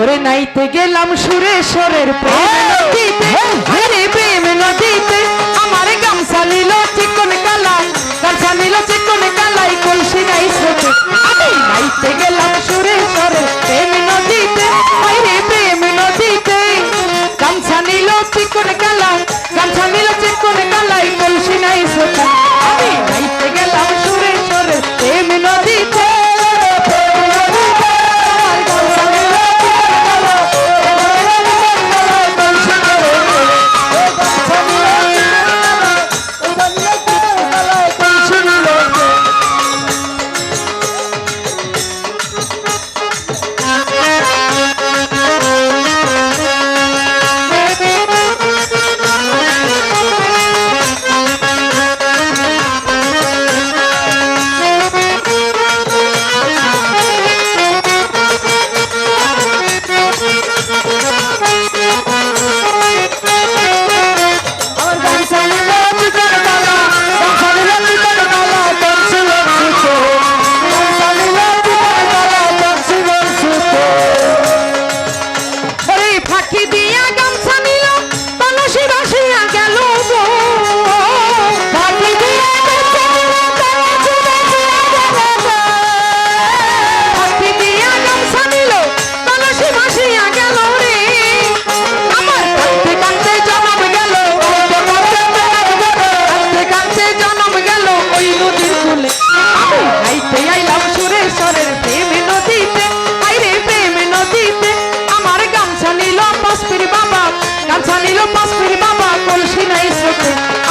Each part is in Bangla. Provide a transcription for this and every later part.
ওরে নাইতে গেলাম সুরেশ্বরের প্রেম হ্যাঁ, নদীতে। হ্যাঁ। কালাই কলসি নাই নাইতে গেলাম Thank you.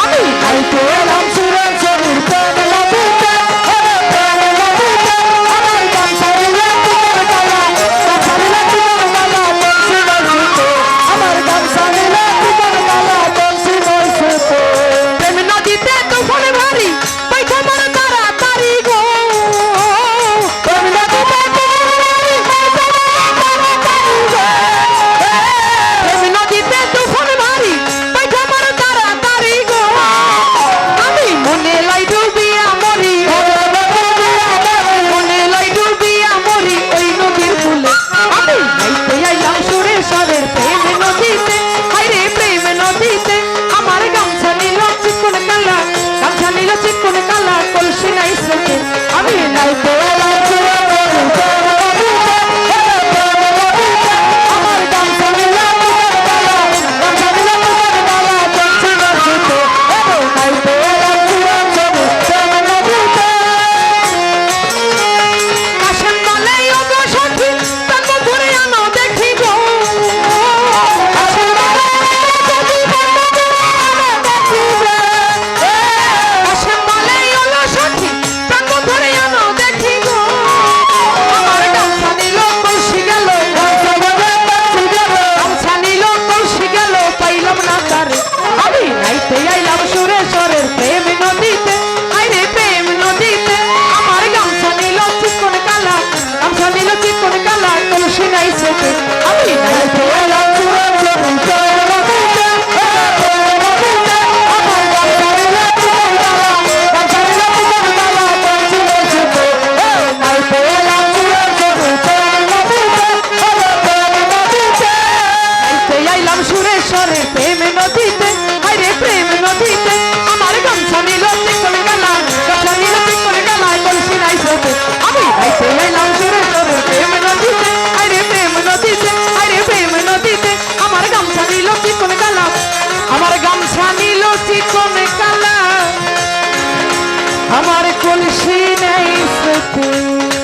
আমার কলসি নাই সতী